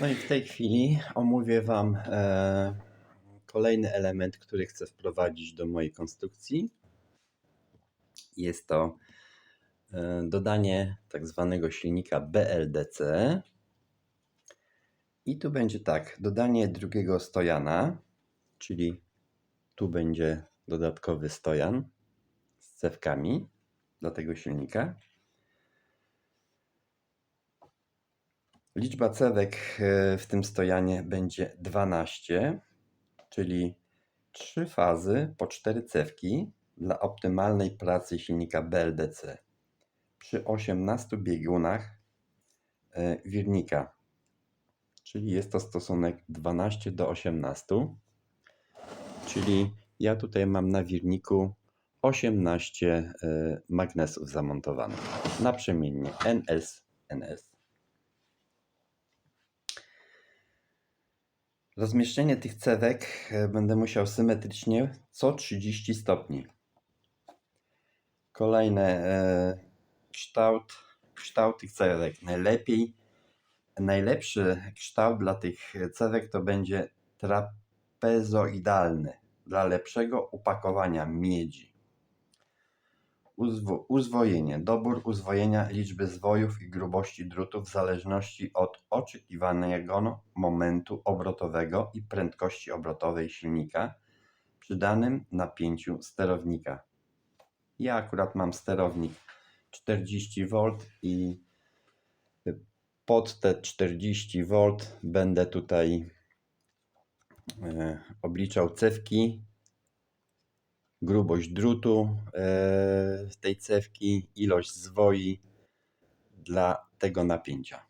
No i w tej chwili omówię Wam e, kolejny element, który chcę wprowadzić do mojej konstrukcji. Jest to e, dodanie tak zwanego silnika BLDC. I tu będzie tak, dodanie drugiego stojana, czyli tu będzie dodatkowy stojan z cewkami do tego silnika. Liczba cewek e, w tym stojanie będzie 12, czyli 3 fazy po 4 cewki dla optymalnej pracy silnika BLDC przy 18 biegunach e, wirnika, czyli jest to stosunek 12 do 18, czyli ja tutaj mam na wirniku 18 e, magnesów zamontowanych naprzemiennie NS, NS. Rozmieszczenie tych cewek e, będę musiał symetrycznie co 30 stopni. Kolejne e, kształt, kształt tych cewek. Najlepiej, najlepszy kształt dla tych cewek to będzie trapezoidalny dla lepszego upakowania miedzi. Uzwo, uzwojenie. Dobór uzwojenia liczby zwojów i grubości drutu w zależności od oczekiwanego momentu obrotowego i prędkości obrotowej silnika przy danym napięciu sterownika. Ja akurat mam sterownik 40V i pod te 40V będę tutaj e, obliczał cewki grubość drutu e, tej cewki, ilość zwoi dla tego napięcia.